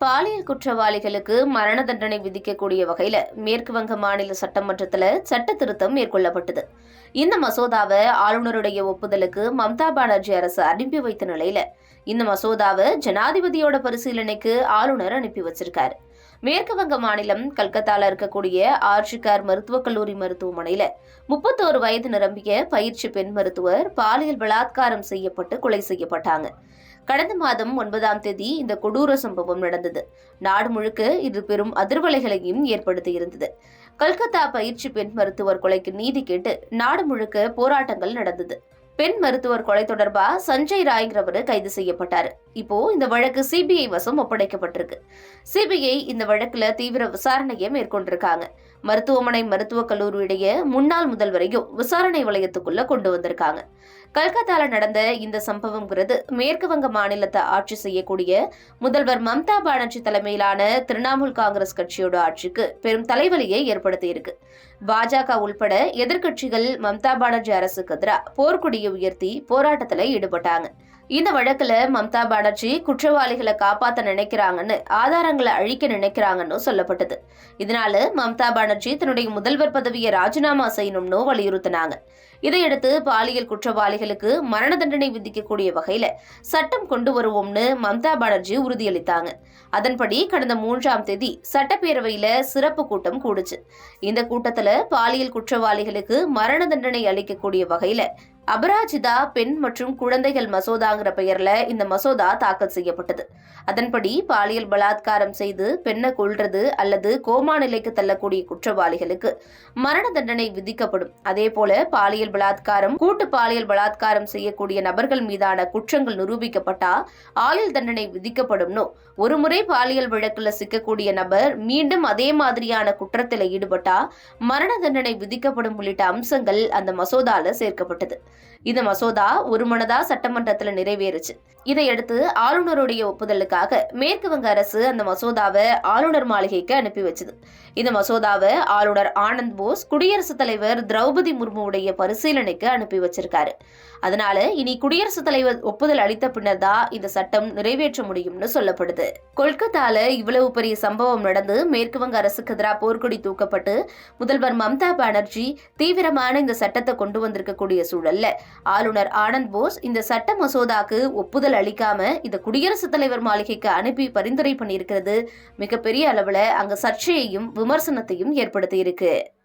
பாலியல் குற்றவாளிகளுக்கு மரண தண்டனை விதிக்கக்கூடிய வகையில மேற்கு வங்க மாநில சட்டமன்றத்தில் சட்ட திருத்தம் மேற்கொள்ளப்பட்டது. இந்த மசோதாவை ஆளுநருடைய ஒப்புதலுக்கு மம்தா பானர்ஜி அரசு அனுப்பி வைத்த நிலையில இந்த மசோதாவை ஜனாதிபதியோட பரிசீலனைக்கு ஆளுநர் அனுப்பி வச்சிருக்காரு. மேற்கு வங்க மாநிலம் கல்கத்தால இருக்கக்கூடிய ஆர்ஜிகார் மருத்துவக் கல்லூரி மருத்துவமனையில முப்பத்தோரு வயது நிரம்பிய பயிற்சி பெண் மருத்துவர் பாலியல் பலாத்காரம் செய்யப்பட்டு கொலை செய்யப்பட்டாங்க. கடந்த மாதம் ஒன்பதாம் தேதி இந்த கொடூர சம்பவம் நடந்தது. நாடு முழுக்க இது பெரும் அதிர்வலைகளையும் ஏற்படுத்தி இருந்தது. கல்கத்தா பயிற்சி பெண் மருத்துவர் கொலைக்கு நீதி கேட்டு நாடு முழுக்க போராட்டங்கள் நடந்தது. பெண் மருத்துவர் கொலை தொடர்பா சஞ்சய் ராய்ங்கிறவரு கைது செய்யப்பட்டாரு. இப்போ இந்த வழக்கு சிபிஐ வசம் ஒப்படைக்கப்பட்டிருக்கு. சிபிஐ இந்த வழக்குல தீவிர விசாரணையை மேற்கொண்டிருக்காங்க. மருத்துவமனை மருத்துவக் கல்லூரியுடைய முன்னாள் முதல்வரையும் விசாரணை வளையத்துக்குள்ள கொண்டு வந்திருக்காங்க. கல்கத்தால நடந்த இந்த சம்பவம்ங்கிறது மேற்கு வங்க மாநிலத்தை ஆட்சி செய்யக்கூடிய முதல்வர் மம்தா பானர்ஜி தலைமையிலான திரிணாமுல் காங்கிரஸ் கட்சியோட ஆட்சிக்கு பெரும் தலைவலியை ஏற்படுத்தி இருக்கு பாஜக உள்பட எதிர்க்கட்சிகள் மம்தா பானர்ஜி அரசுக்கு எதிராக போர்க்குடிய கோரிக்கையை உயர்த்தி போராட்டத்துல ஈடுபட்டாங்க. இந்த வழக்குல மம்தா பானர்ஜி குற்றவாளிகளை காப்பாத்த நினைக்கிறாங்கன்னு ஆதாரங்களை அழிக்க நினைக்கிறாங்கன்னு சொல்லப்பட்டது. இதனால மம்தா பானர்ஜி தன்னுடைய முதல்வர் பதவியை ராஜினாமா செய்யணும்னு வலியுறுத்தினாங்க. இதையடுத்து பாலியல் குற்றவாளிகளுக்கு மரண தண்டனை விதிக்கக்கூடிய வகையில சட்டம் கொண்டு வருவோம்னு மம்தா பானர்ஜி உறுதியளித்தாங்க. அதன்படி கடந்த மூன்றாம் தேதி சட்டப்பேரவையில சிறப்பு கூட்டம் கூடுச்சு. இந்த கூட்டத்துல பாலியல் குற்றவாளிகளுக்கு மரண தண்டனை அளிக்கக்கூடிய வகையில அபராஜிதா பெண் மற்றும் குழந்தைகள் மசோதாங்கிற பெயர்ல இந்த மசோதா தாக்கல் செய்யப்பட்டது. அதன்படி பாலியல் பலாத்காரம் செய்து பெண்ணை கொள்றது அல்லது கோமா நிலைக்கு தள்ளக்கூடிய குற்றவாளிகளுக்கு மரண தண்டனை விதிக்கப்படும். அதே போல பாலியல் பலாத்காரம் கூட்டு பாலியல் பலாத்காரம் செய்யக்கூடிய நபர்கள் மீதான குற்றங்கள் நிரூபிக்கப்பட்டா ஆயுள் தண்டனை விதிக்கப்படும்னு ஒருமுறை பாலியல் வழக்குல சிக்கக்கூடிய நபர் மீண்டும் அதே மாதிரியான குற்றத்தில் ஈடுபட்டா மரண தண்டனை விதிக்கப்படும் உள்ளிட்ட அம்சங்கள் அந்த மசோதால சேர்க்கப்பட்டது. இந்த மசோதா ஒருமனதா சட்டமன்றத்தில் நிறைவேறுச்சு. இதையடுத்து ஆளுநருடைய ஒப்புதலுக்காக மேற்கு வங்க அரசு அந்த மசோதாவை ஆளுநர் மாளிகைக்கு அனுப்பி வச்சது. இந்த மசோதாவை ஆளுநர் ஆனந்த் போஸ் குடியரசுத் தலைவர் திரௌபதி முர்முவுடைய பரிசீலனைக்கு அனுப்பி வச்சிருக்காரு. அதனால இனி குடியரசுத் தலைவர் ஒப்புதல் அளித்த பின்னர் தான் இந்த சட்டம் நிறைவேற்ற முடியும்னு சொல்லப்படுது. கொல்கத்தால இவ்வளவு பெரிய சம்பவம் நடந்து மேற்கு வங்க அரசுக்கு எதிராக போர்க்கொடி தூக்கப்பட்டு முதல்வர் மம்தா பானர்ஜி தீவிரமான இந்த சட்டத்தை கொண்டு வந்திருக்கக்கூடிய சூழல்ல ஆளுநர் ஆனந்த் போஸ் இந்த சட்ட மசோதாக்கு ஒப்புதல் அளிக்காம இதை குடியரசுத் தலைவர் மாளிகைக்கு அனுப்பி பரிந்துரை பண்ணியிருக்கிறது. மிகப்பெரிய அளவுல அங்க சர்ச்சையையும் விமர்சனத்தையும் ஏற்படுத்தி இருக்கு